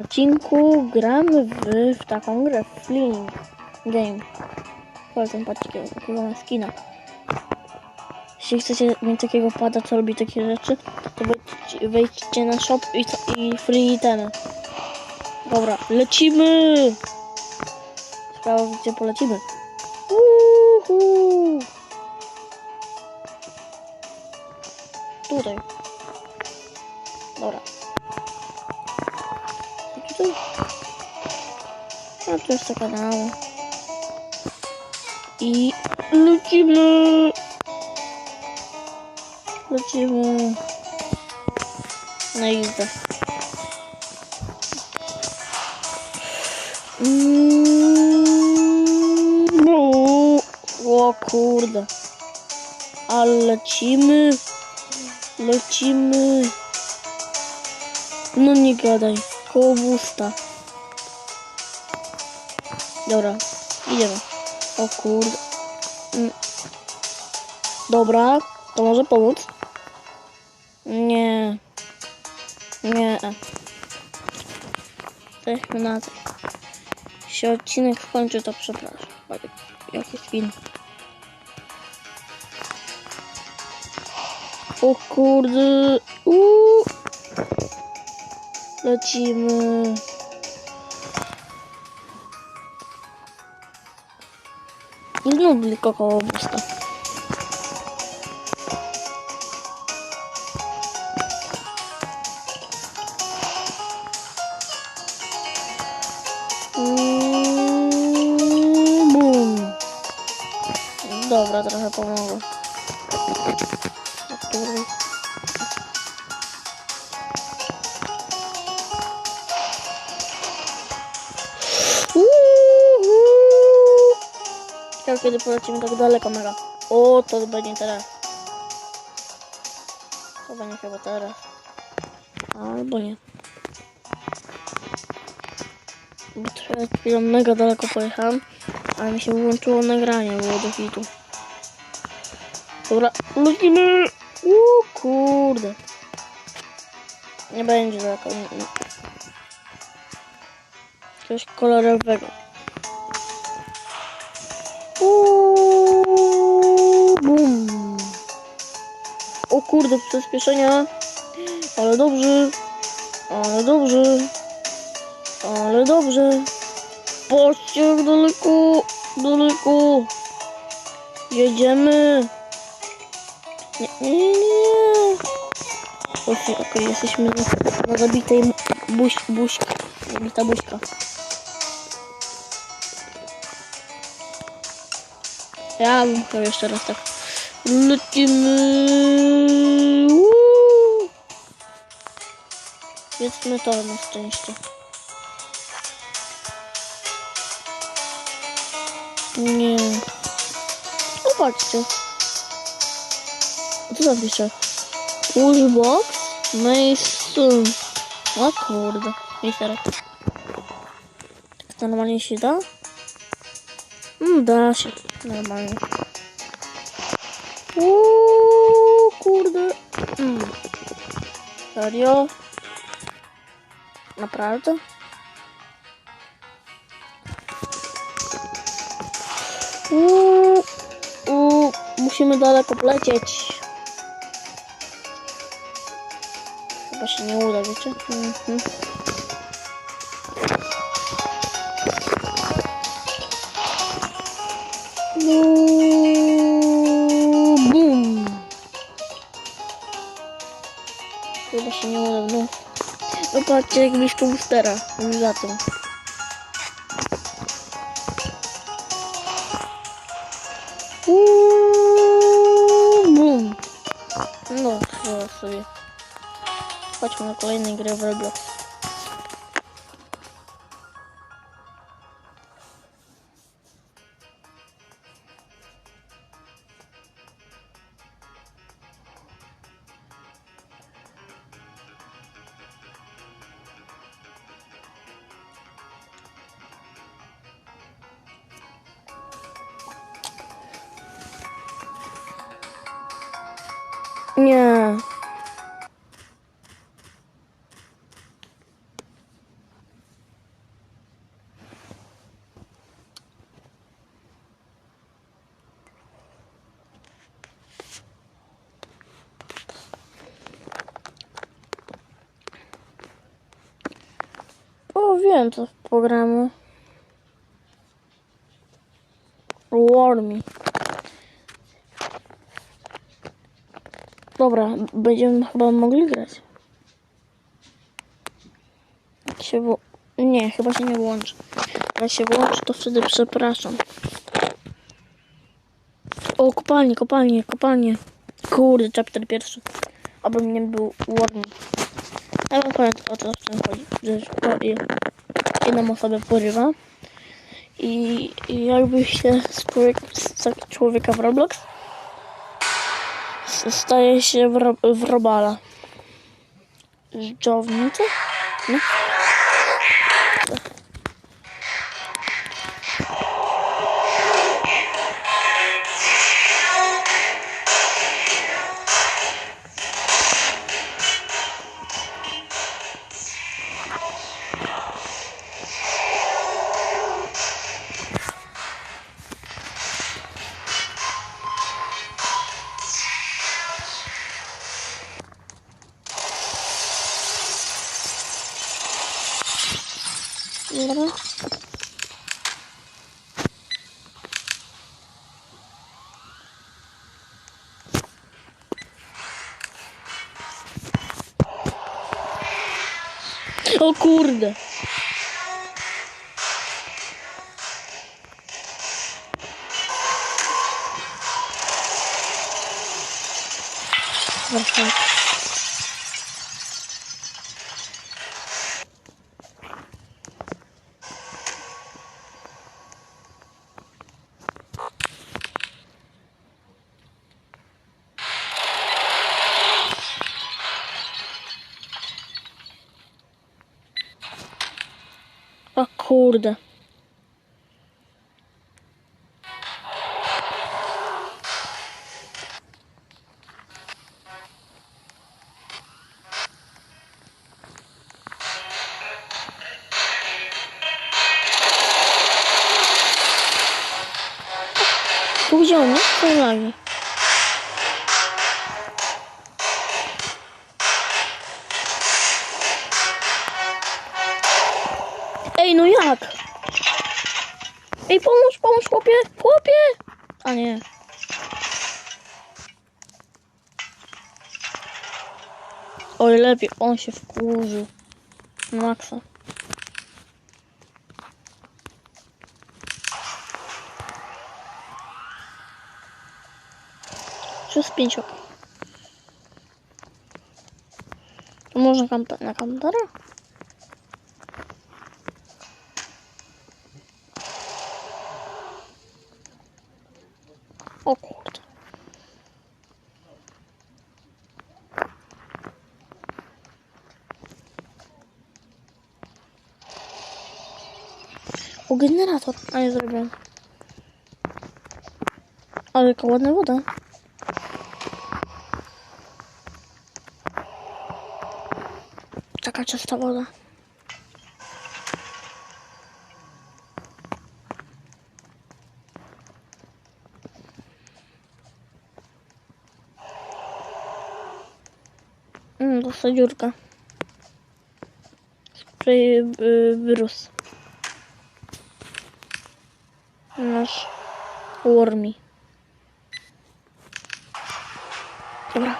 odcinku gramy w, w taką grę, w Fleeing Game. Polecam, patrzcie, jakiego ma skina. Jeśli chcecie mieć takiego pada, co robi takie rzeczy, to wejdźcie, na shop i, i free ten. Dobra, lecimy! Ciekawe, gdzie polecimy. Uhu. Tutaj. Dobra. A tu jest taka kanał. I lecimy. Lecimy. Na izbę. Mm, no. O kurde. Ale lecimy. Lecimy. No nie gadaj. Koło busta. Dobra. Idziemy. O kurde. Mm. Dobra. To może pomóc? Nie. Nie. Jesteśmy na tym. Jeśli odcinek skończy, to przepraszam. Jaki film. O kurde. Uuu. Lecimy. I znów tylko koło busta. Mm, Bum. Dobra, Ciekawe kiedy polecimy tak daleko mega. O, to będzie teraz. To będzie chyba teraz. Albo nie. Bo przed chwilą mega daleko pojechałem, ale mi się wyłączyło nagranie, było do hitu. Dobra, lecimy! Uuu, kurde. Nie będzie daleko. Jakiegoś kolorowego. Bum. O kurde, przyspieszenia. Ale dobrze. Ale dobrze. Ale dobrze. Patrzcie jak daleko. Daleko. Jedziemy. Nie, nie, nie. nie. Okej, okej, jesteśmy na, zabitej buź, buźka. Zabita buźka. Ja bym chciał jeszcze raz tak. Lecimy. Uuu. Jedzmy to na szczęście. Nie. Popatrzcie. Co tam pisze? Wallbox Mason. O kurde. Misterek. Tak normalnie się da? Mm, da się. Normalnie. Uuu, kurde. Mm. Serio? Naprawdę? Uuu, uuu, musimy daleko polecieć. Chyba się nie uda, wiecie? Mhm. Patrzcie, jak blisko boostera. Już za. Uuu, Bum. No, chyba sobie. Chodźmy na kolejnej grę w Roblox. Nie. O, wiem co z programu. Warmi. Dobra, będziemy chyba mogli grać. Jak się wo... Nie, chyba się nie włączy. Jak się włączy, to wtedy przepraszam. O, kopalnie, kopalnie, kopalnie. Kurde, chapter pierwszy. Aby mnie był warning. Ja wiem powiem o co w tym chodzi. Że jedną osobę porywa. I, i jakby się z, człowiek, z człowieka w Roblox staje się w, ro, w robala. Żdżownicy? No. O kurde. Dobra. O kurde. Tu gdzie A nie. Oj, lepiej, on się wkurzył. Maxa. Przez pięć ok. To można kampe- na kampera? O kurde. O generator, a nie zrobiłem. Ale jaka ładna woda. Taka czysta woda. Mm, to jest dziurka. Spray y, wyrósł. Nasz Wormi. Dobra.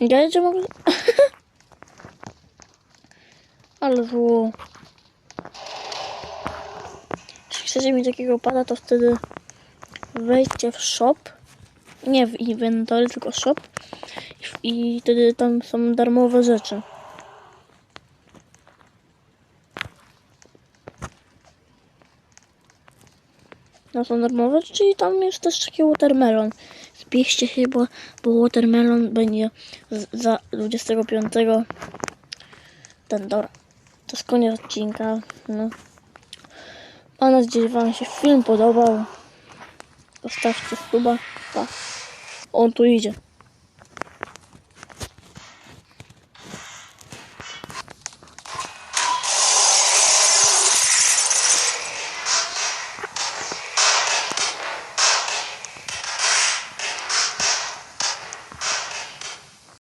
Ja że mogę... Ale zło. Jeśli chcecie mieć takiego pada, to wtedy wejdźcie w shop. Nie w inwentory, tylko shop. I wtedy tam są darmowe rzeczy. No są darmowe, czyli tam jest też taki watermelon. Zbierzcie się, bo, bo watermelon będzie za 25 ten dobra. To jest koniec odcinka. No. Mam nadzieję, że Wam się film podobał. Zostawcie suba. Pa. On tu idzie.